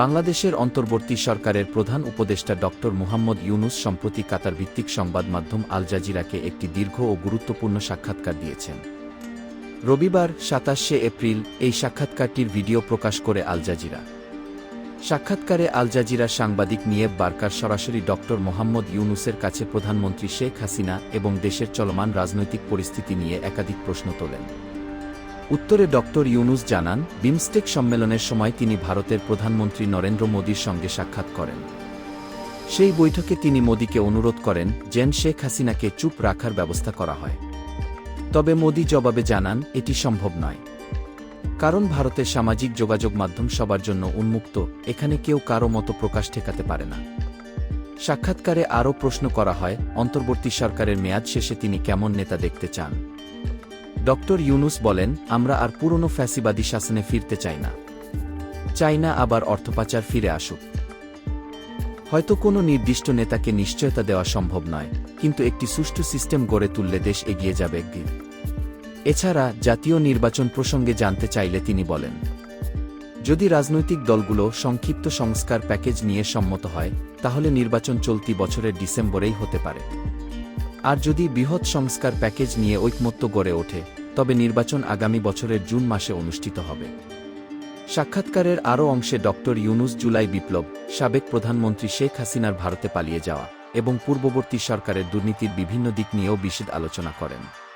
বাংলাদেশের অন্তর্বর্তী সরকারের প্রধান উপদেষ্টা ড. মুহাম্মদ ইউনুস সম্প্রতি কাতার ভিত্তিক সংবাদ মাধ্যম আল জাজিরাকে একটি দীর্ঘ ও গুরুত্বপূর্ণ সাক্ষাৎকার দিয়েছেন। রবিবার সাতাশে এপ্রিল এই সাক্ষাৎকারটির ভিডিও প্রকাশ করে আল জাজিরা। সাক্ষাৎকারে আল জাজিরা সাংবাদিক নিয়েব বার্কার সরাসরি ড. মোহাম্মদ ইউনুসের কাছে প্রধানমন্ত্রী শেখ হাসিনা এবং দেশের চলমান রাজনৈতিক পরিস্থিতি নিয়ে একাধিক প্রশ্ন তোলেন। উত্তরে ড ইউনুস জানান, বিমস্টেক সম্মেলনের সময় তিনি ভারতের প্রধানমন্ত্রী নরেন্দ্র মোদীর সঙ্গে সাক্ষাৎ করেন। সেই বৈঠকে তিনি মোদীকে অনুরোধ করেন যেন শেখ হাসিনাকে চুপ রাখার ব্যবস্থা করা হয়। তবে মোদী জবাবে জানান, এটি সম্ভব নয়। কারণ ভারতের সামাজিক যোগাযোগ মাধ্যম সবার জন্য উন্মুক্ত, এখানে কেউ কারও মতো প্রকাশ ঠেকাতে পারে না। সাক্ষাৎকারে আরও প্রশ্ন করা হয়, অন্তর্বর্তী সরকারের মেয়াদ শেষে তিনি কেমন নেতা দেখতে চান? ডক্টর ইউনুস বলেন, আমরা আর পুরনো ফ্যাসিবাদী শাসনে ফিরতে চাই না। চাই না আবার অর্থপাচার ফিরে আসুক। হয়তো কোনো নির্দিষ্ট নেতাকে নিশ্চয়তা দেওয়া সম্ভব নয়, কিন্তু একটি সুষ্ঠু সিস্টেম গড়ে তুললে দেশ এগিয়ে যাবে একদিন। এছাড়া, জাতীয় নির্বাচন প্রসঙ্গে জানতে চাইলে তিনি বলেন, যদি রাজনৈতিক দলগুলো সংক্ষিপ্ত সংস্কার প্যাকেজ নিয়ে সম্মত হয়, তাহলে নির্বাচন চলতি বছরের ডিসেম্বরেই হতে পারে। আর যদি বৃহৎ সংস্কার প্যাকেজ নিয়ে ঐকমত্য গড়ে ওঠে, তবে নির্বাচন আগামী বছরের জুন মাসে অনুষ্ঠিত হবে। সাক্ষাৎকারের আরও অংশে ডক্টর ইউনুস জুলাই বিপ্লব, সাবেক প্রধানমন্ত্রী শেখ হাসিনার ভারতে পালিয়ে যাওয়া এবং পূর্ববর্তী সরকারের দুর্নীতির বিভিন্ন দিক নিয়েও বিশেষ আলোচনা করেন।